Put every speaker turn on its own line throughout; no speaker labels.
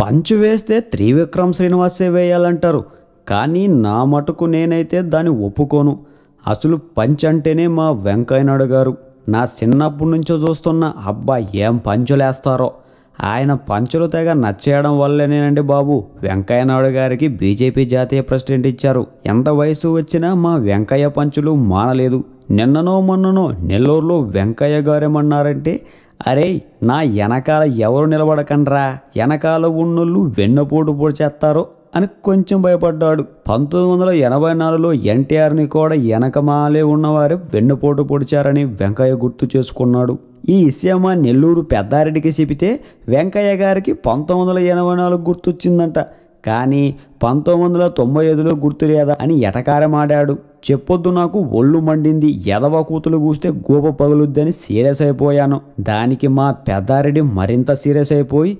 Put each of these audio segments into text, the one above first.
పంచు వేస్తే త్రివిక్రమ్ శ్రీనివాసే వేయాలంటారు. కానీ నా మటుకు నేనైతే దాన్ని ఒప్పుకోను. అసలు పంచ్ అంటేనే మా వెంకయ్యనాయుడు గారు. నా చిన్నప్పటి నుంచో చూస్తున్న అబ్బా ఏం పంచులేస్తారో ఆయన పంచులు తెగ నచ్చేయడం వల్లేనేనండి బాబు. వెంకయ్యనాయుడు గారికి బీజేపీ జాతీయ ప్రెసిడెంట్ ఇచ్చారు. ఎంత వయసు వచ్చినా మా వెంకయ్య పంచులు మానలేదు. నిన్ననో మొన్ననో నెల్లూరులో వెంకయ్య గారేమన్నారంటే అరే నా వెనకాల ఎవరు నిలబడకండ్రా? వెనకాల ఉన్నోళ్ళు వెన్నపోటు పొడిచేస్తారో అని కొంచెం భయపడ్డాడు. పంతొమ్మిది వందల ఎనభై నాలుగులో ఎన్టీఆర్ని కూడా వెనకమాలే ఉన్నవారు వెన్నుపోటు పొడిచారని వెంకయ్య గుర్తు చేసుకున్నాడు. ఈ విషయమా నెల్లూరు పెద్దారెడ్డికి చెబితే వెంకయ్య గారికి పంతొమ్మిది వందల ఎనభై నాలుగు గుర్తొచ్చిందంట. కానీ పంతొమ్మిది వందల తొంభై ఐదులో గుర్తు లేదా అని ఎటకారమాడాడు. చెప్పొద్దు నాకు ఒళ్ళు మండింది ఎదవ కూతులు కూస్తే గోప పగులుద్దని సీరియస్ అయిపోయాను. దానికి మా పెద్దారెడ్డి మరింత సీరియస్ అయిపోయి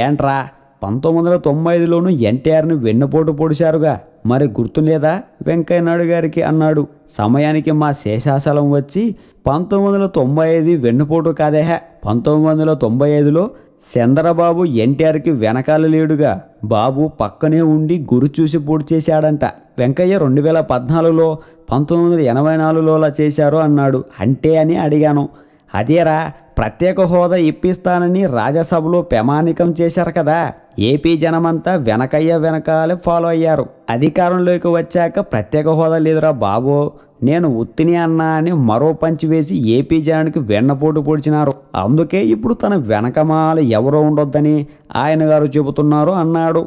ఏంట్రా పంతొమ్మిది వందల తొంభై ఐదులోనూ ఎన్టీఆర్ని వెన్నుపోటు పొడిచారుగా మరి గుర్తు లేదా వెంకయ్యనాయుడు గారికి అన్నాడు. సమయానికి మా శేషాచలం వచ్చి పంతొమ్మిది వందల తొంభై ఐదు వెన్నుపోటు కాదేహ? పంతొమ్మిది వందల తొంభై ఐదులో చంద్రబాబు ఎన్టీఆర్కి వెనకాల లేడుగా బాబు పక్కనే ఉండి గురి చూసి పూర్తి చేశాడంట. వెంకయ్య రెండు వేల పద్నాలుగులో పంతొమ్మిది వందల ఎనభై నాలుగులోలా చేశారు అన్నాడు. అంటే అని అడిగాను. అదేరా ప్రత్యేక హోదా ఇప్పిస్తానని రాజ్యసభలో ప్రమాణికం చేశారు కదా. ఏపీ జనమంతా వెనకయ్య వెనకాలే ఫాలో అయ్యారు. అధికారంలోకి వచ్చాక ప్రత్యేక హోదా లేదురా బాబు. నేను ఉత్తిని అన్నా అని మరో పంచి వేసి ఏపీ జనానికి వెన్నపోటు పొడిచినారు. అందుకే ఇప్పుడు తన వెనకమాల ఎవరో ఉండొద్దని ఆయన గారు చెబుతున్నారు అన్నాడు.